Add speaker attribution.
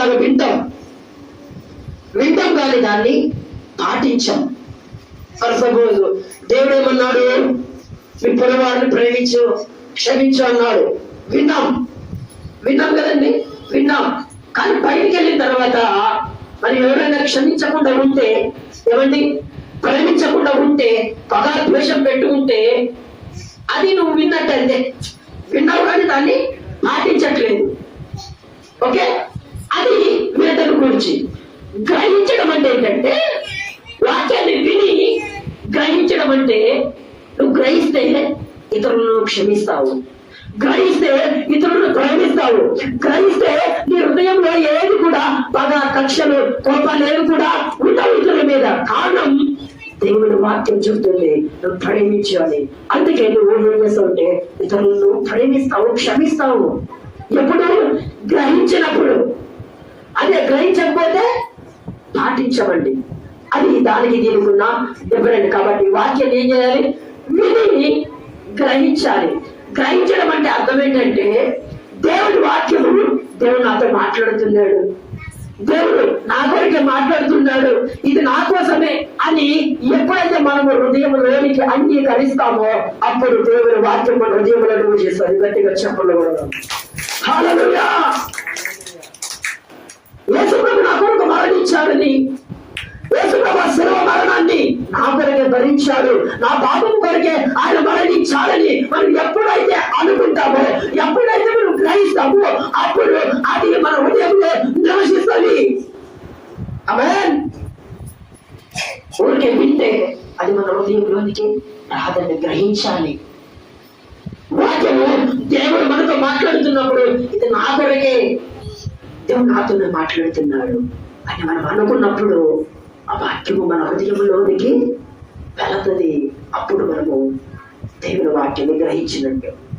Speaker 1: అలాగ వింటాం. వింటాం కానీ దాన్ని పాటించాం ఫర్ సపోజ్ దేవుడు ఏమన్నాడు? మీ పొలవాడిని ప్రేమించు క్షమించు అన్నాడు. విన్నాం. విన్నాం కదండి? విన్నాం. కానీ బయటికి వెళ్ళిన తర్వాత మరి ఎవరైనా క్షమించకుండా ఉంటే ఏమండి? ప్రేమించకుండా ఉంటే పగ ద్వేషం పెట్టుకుంటే అది నువ్వు విన్నట్టంటే విన్నావు కానీ దాన్ని పాటించట్లేదు గ్రహించడం అంటే ఏంటంటే వాక్యాన్ని విని గ్రహించడం అంటే నువ్వు గ్రహిస్తే ఇతరులను క్షమిస్తావు. గ్రహిస్తే ఇతరులను ప్రేమిస్తావు. గ్రహిస్తే నీ హృదయంలో ఏది కూడా పగ కక్షలు కోపాలు ఏవి కూడా ఉండవు ఇతరుల మీద. కారణం దేవుని వాక్యం చెబుతుంది నువ్వు ప్రేమించాలి అందుకే నువ్వు ఏం చేస్తావంటే ఇతరులను ప్రేమిస్తావు క్షమిస్తావు. ఎప్పుడు గ్రహించినప్పుడు. అదే గ్రహించకపోతే పాటించమండి. అది దానికి దీనికి ఉన్న డిఫరెంట్ కాబట్టి వాక్యం ఏం చేయాలి? విని గ్రహించాలి. గ్రహించడం అంటే అర్థం ఏంటంటే దేవుడి వాక్యము దేవుడు నాతో మాట్లాడుతున్నాడు. దేవుడు నా కొరికే మాట్లాడుతున్నాడు. ఇది నా కోసమే అని ఎప్పుడైతే మనము హృదయంలోనికి అంగీకరిస్తామో అప్పుడు దేవుని వాక్యం మన హృదయంలో నువ్వు చేస్తుంది గట్టిగా చెప్పలు కూడా హల్లెలూయా శ్రమ మరణాన్ని నా కొరకే భరించాడు నా పాపం కొరకే ఆయన మరణించాడని మనం ఎప్పుడైతే అనుకుంటామో ఎప్పుడైతే మనం గ్రహిస్తామో అప్పుడు అది మన హృదయంలో నివసిస్తుంది. ఊరికే వింటే అది మన హృదయంలోనికి రాదని గ్రహించాలి. వాక్యము దేవుడు మనతో మాట్లాడుతున్నప్పుడు ఇది నా కొరకే. దేవుడు నాతోనే మాట్లాడుతున్నాడు. అని మనం అనుకున్నప్పుడు ఆ వాక్యము మన హృదయంలోనికి వెళుతుంది. అప్పుడు మనము దేవుని వాక్యాన్ని గ్రహించినట్టు.